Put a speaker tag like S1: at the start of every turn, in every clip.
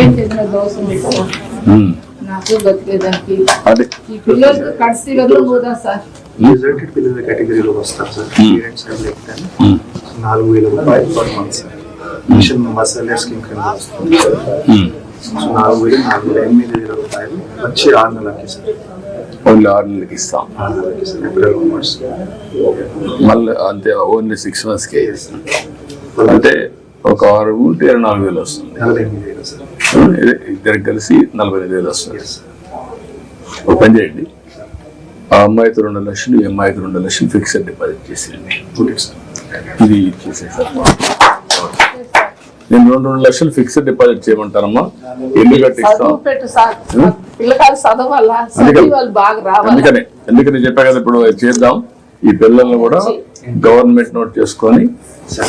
S1: చెందిన దోషం ఎక్కువ.
S2: ఉమ్.
S1: నాకు బతికేదానికి.
S2: అదే.
S1: ఈ పిల్లలు కడిసి గదిలో పోదా సార్.
S3: రిజల్టెడ్ పిల్లల కేటగిరీలో వస్తారు sir. Parents and left
S2: um.
S3: నాలుగు వేల రూపాయలు పర్ మంత్ సార్. మిషన్ మసాలా స్కీమ్ కింద వస్తుంది?
S2: ఉమ్.
S3: సో నాలుగు వేలు నాలుగు వేల ఎనిమిది వేల రూపాయలు వచ్చి ఆరు నెలలకి సార్.
S2: ఓన్లీ ఆరు నెలలకి ఇస్తాం. మళ్ళీ అంతే ఓన్లీ సిక్స్ మంత్స్కే అంటే ఒక ఆరు ఇరవై నాలుగు వేలు వస్తుంది. ఇద్దరికి కలిసి నలభై ఐదు వేలు వస్తుంది. ఒక పని చేయండి. ఆ అమ్మాయికి రెండు లక్షలు ఈ అమ్మాయికి రెండు లక్షలు ఫిక్స్డ్ డిపాజిట్ చేసేయండి. ఇది చేసేసారు. నేను రెండు రెండు లక్షలు ఫిక్స్డ్ డిపాజిట్ చేయమంటానమ్మా.
S1: పిల్లకాయలు చదవాలా?
S2: అందుకని-
S1: చదివి వాళ్ళు బాగా రావాలి.
S2: అందుకనే. అందుకని చెప్పా కదా ఇప్పుడు చేద్దాం. ఈ పిల్లల్ని కూడా గవర్నమెంట్ నోట్ చేసుకొని
S3: సార్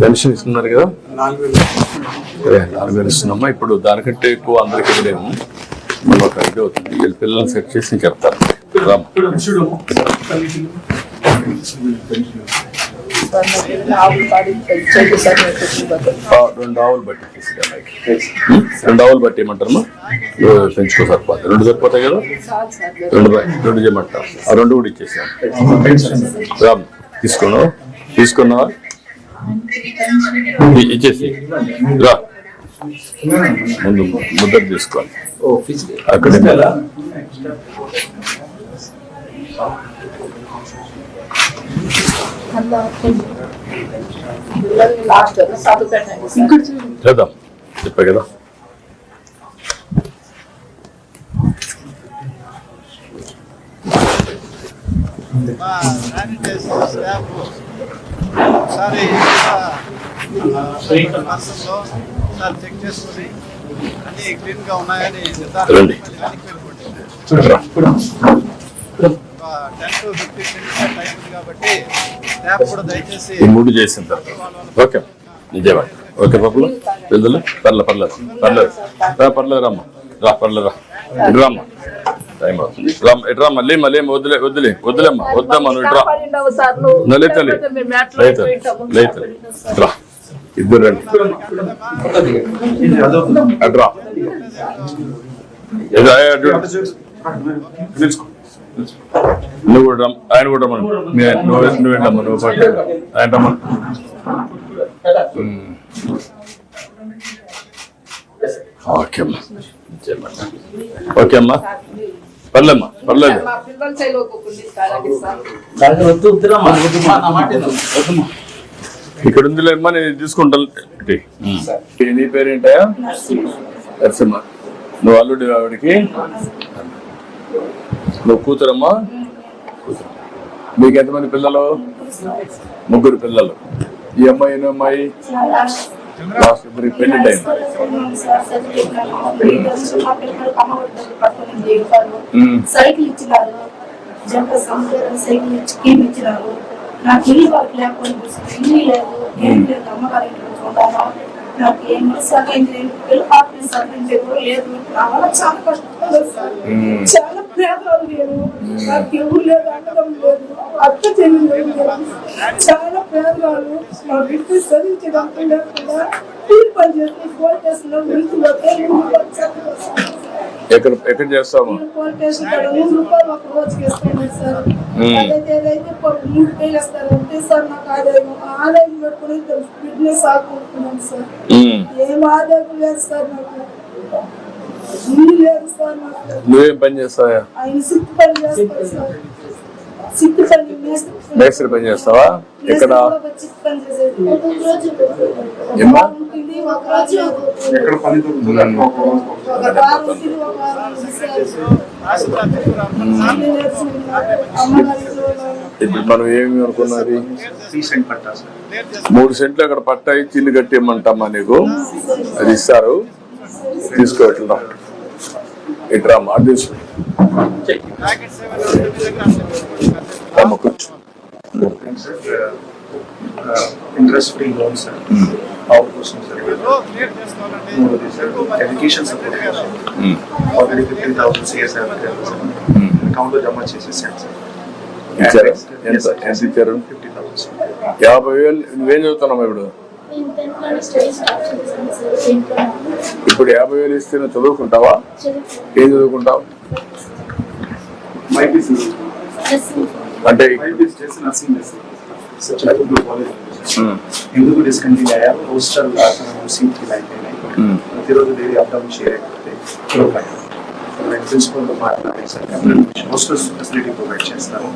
S2: పెన్షన్ ఇస్తున్నారు కదా? నాలుగు వేలు ఇస్తున్నామా? ఇప్పుడు దానికంటే ఎక్కువ అందరికీ ఇవ్వలేము. మళ్ళీ ఒక ఇది అవుతుంది. వీళ్ళ పిల్లల్ని సెట్ చేసి చెప్తారు చెప్తాను రామ్ రెండు ఆవులు బట్టి? రెండు ఆవులు బట్టి ఏమంటారమ్మా? పెంచుకో సరిపోతాయి రెండు సరిపోతాయి కదా? రెండు రెండు చేయమంటారు ఆ రెండు కూడా ఇచ్చేసాను రామ్ తీసుకున్నావు? తీసుకున్నావా? ఇచ్చేసి. రా. ముందు ముద్ర తీసుకోవాలి అక్కడ
S1: అలా పిల్లల్ని లాస్ట్ చదువు పెట్టండి సార్
S2: చేద్దాం చెప్పా కదా
S4: ఒకసారి చెక్ చేసుకుని అన్ని క్లీన్గా ఉన్నాయని నిర్ధారణ
S2: రండి.
S4: మళ్ళీ వెనక్కి వెళ్ళిపోండి.
S2: రా.
S4: ఒక ten to fifteen minutes time ఉంది కాబట్టి కూడా దయచేసి
S2: ఈ మూడు చేసిన తర్వాత. ఓకే. నిజమే ఓకే పప్పులు పిల్లలు పర్లే పర్లేదు పర్లేదు రా పర్లేదు రామ్మా. రా పర్లేదు రా. ఇటు రామ్మా. టైం అవుతుంది. రామ్ ఇటు రామ్మా. లేమ్మ లేమ్మ వద్దులే వద్దులే వద్దులేమ్మా. వద్దమ్మా నువ్వు ఇటు రా.
S1: కాపాడిండవు
S2: రా. ఇద్దరు రండి. అటు రా. నువ్వు కూడా ఆయన కూడా రమ్మను. నువ్వు నువ్వేంటమ్మా నువ్వు పట్టు ఆయన రమ్మను. ఓకే అమ్మా. ఓకే అమ్మా. పర్లేమ్మా పర్లేదు. ఇక్కడ ఉందిలే అమ్మా నేను తీసుకుంటాను. నీ పేరేంటయా నరసింహ. నువ్వు అల్లుడి ఆవిడకి? నువ్వు కూతురమ్మా? కూతురు. మీకు ఎంతమంది పిల్లలు? ముగ్గురు పిల్లలు. ఈ అమ్మాయి అమ్మాయి? లాస్ట్ ఇద్దరికి పెళ్ళి టైం.
S5: సైకిల్ ఇచ్చినారు. జంట సంవత్సరం సైకిల్ ఇచ్చి ఇచ్చినారు. నాకు ఇల్లు వరకు లేకపోతే ఇల్లు లేదు. ఏం లేదు. అమ్మగారి ఇంటికి ఉంటాను నాకు ఏం లేదు పిల్లలు ఆఫీస్ సర్టిఫికేట్ లేదు నా చాలా కష్టపడదు సార్ చాలా పేదలు లేరు నాకు ఎవరు లేదు అంటడం లేదు అత్త చెల్లి చాలా పేదవాళ్ళు మా బిడ్డ చదివించడానికి లేకుండా పని చేసి ఫోన్ చేసిన
S2: ఎక్కడ ఎక్కడ చేస్తాము? నువ్వేం పని చేస్తావా?
S5: మేస్త్రి పని.
S2: చేస్తావా
S5: మేస్త్రి
S2: ఎక్కడ
S5: కూడా వచ్చి సిక్కు పని చేసేది. ఒక రోజు
S2: ఏమ్మా?
S5: ఉంటుంది, ఒక రోజు లేదు.
S3: ఎక్కడ పని దొరుకుతుంది
S5: ఒక వారం ఉంటుంది, ఒక వారం ఉంది సార్.
S4: రాష్ట్ర
S5: అన్ని నేర్చుకున్నాను. అమ్మగారి ఇంట్లో ఉన్నాను.
S2: ఇప్పుడు మనం ఏమి అనుకున్నది మూడు సెంట్లు అక్కడ పట్టా ఇచ్చి ఇల్లు కట్టేయమంటామా నీకు అది ఇస్తారు తీసుకో ఇట్లా ఇట్రా మాట తీసుకో
S4: ప్యాకెట్స్ ఏమైనా ఉంటే మీ దగ్గర అసలు పెట్టుకోండి.
S2: అమ్మ కూర్చో
S3: interest free loan sir house కోసం
S4: సార్లో క్లియర్ చేసుకోవాలంటే
S3: మూడోది సార్
S4: ఎక్కువ మంది
S3: education support
S2: um,
S3: already fifteen thousand CSR
S2: um.
S3: అకౌంట్లో జమ చేసేసాను సార్
S2: ఇచ్చారా? ఎంత? ఎంత ఇచ్చారు?
S3: ఫిఫ్టీ థౌసండ్ సార్
S2: యాభై వేలు. నువ్వేం చదువుతున్నావు ఇప్పుడు? ఇప్పుడు యాభై వేలు ఇస్తే నువ్వు చదువుకుంటావా?
S5: చదువు
S2: ఏం చదువుకుంటావు? అంటే
S3: ఎందుకు డిస్కంటిన్యూ అయ్యారు పోస్టర్
S2: ఉమ్,
S3: ప్రతిరోజు డైలీ అప్ డౌన్ ప్రిన్సిపల్తో ఫెసిలిటీ ప్రొవైడ్ చేస్తాను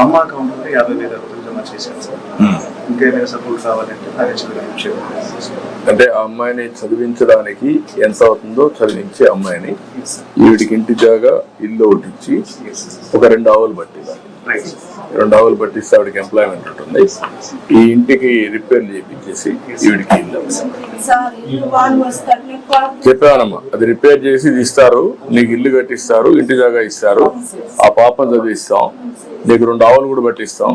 S3: అమ్మ అకౌంట్లో యాభై వేల రూపాయలు జమ చేశాను సార్. ఇంకేమైనా సపోర్ట్ కావాలంటే
S2: అంటే ఆ అమ్మాయిని చదివించడానికి ఎంత అవుతుందో చదివించి అమ్మాయిని వీడికి ఇంటి జాగా ఇల్లు ఒకటి ఇచ్చి ఒక రెండు ఆవులు పట్టింది.
S3: రైట్
S2: రెండు ఆవులు పట్టిస్తే ఆవిడకి ఎంప్లాయ్మెంట్ ఉంటుంది. ఈ ఇంటికి రిపేర్లు చేయించేసి ఈవిడికి చెప్పానమ్మా అది రిపేర్ చేసి ఇది ఇస్తారు నీకు ఇల్లు కట్టిస్తారు ఇంటి జాగా ఇస్తారు ఆ పాపను చదివిస్తాం నీకు రెండు ఆవులు కూడా పట్టిస్తాం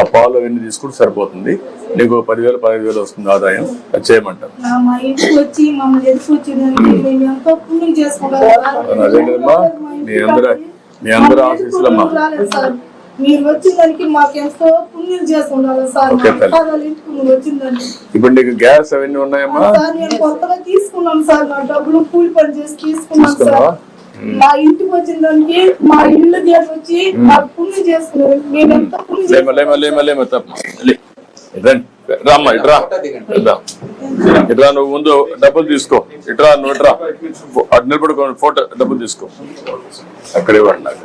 S2: ఆ పాలు అవన్నీ తీసుకుంటే సరిపోతుంది. నీకు పదివేలు పదిహేను వేలు వస్తుంది ఆదాయం. అది చేయమంటారు.
S5: నా మా
S2: అందరూ మీ అందరూ ఆశీస్సులమ్మా
S5: మీరు వచ్చిన దానికి మాకు ఎంతో పుణ్యం చేసుకుంటారు సార్. ఇంటికి నువ్వు వచ్చిందండి.
S2: ఇప్పుడు నీకు గ్యాస్ అవన్నీ ఉన్నాయమ్మా?
S5: సార్ నేను కొత్తగా తీసుకున్నాను సార్. నా డబ్బులు కూలి పని చేసి తీసుకున్నాను సార్. మా ఇంటికి వచ్చిన దానికి మా ఇల్లు చేసి వచ్చి మాకు పుణ్యం ఎంత పుణ్యం
S2: లేమ లేమ లేమ లేమ తప్ప. లే. రండి. రామ్మా ఇట్రా నువ్వు ముందు డబ్బులు తీసుకో. ఇట్రా నువ్వు ఇట్రా ఫో- అటు నిలబడుకో ఫోటో డబ్బులు తీసుకో. అక్కడే వాడు నాకు.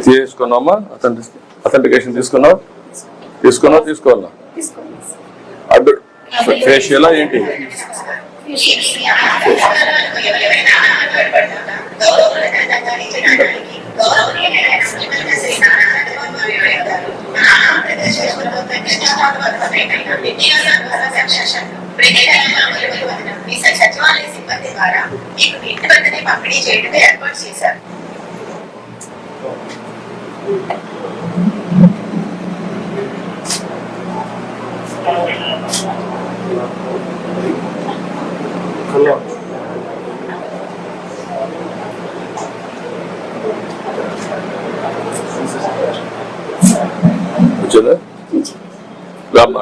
S2: తీసుకున్నావమ్మా అథెంటి అథెంటికేషన్ తీసుకున్నావు? తీసుకున్నావు తీసుకోవాలా. అడ్డు ఫేషియల్ ఏంటి?
S6: సచివాలయ సిబ్బంది ద్వారా మీకు మీ ఇంటి వద్దనే పంపిణీ చేయడం ఏర్పాటు చేశారు
S2: కూర్చోదా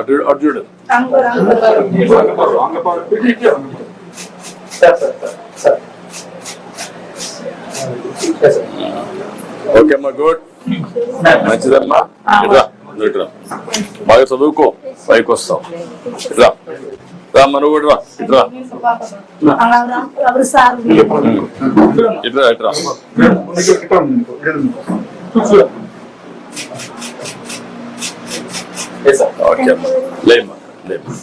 S2: రామ్మ అటు అటు చూడు
S5: అంగూర అంగూర
S2: ఓకే అమ్మా గుడ్ మంచిదమ్మా. ఇట్రా ఇట్రా బాగా చదువుకో పైకి ఇట్రా నువ్వు కూడా రా. ఇట్రా
S5: ఎవరు సార్
S2: ఇట్రా ఇట్రా ఓకే అమ్మా లేమ్మా లేమ్మా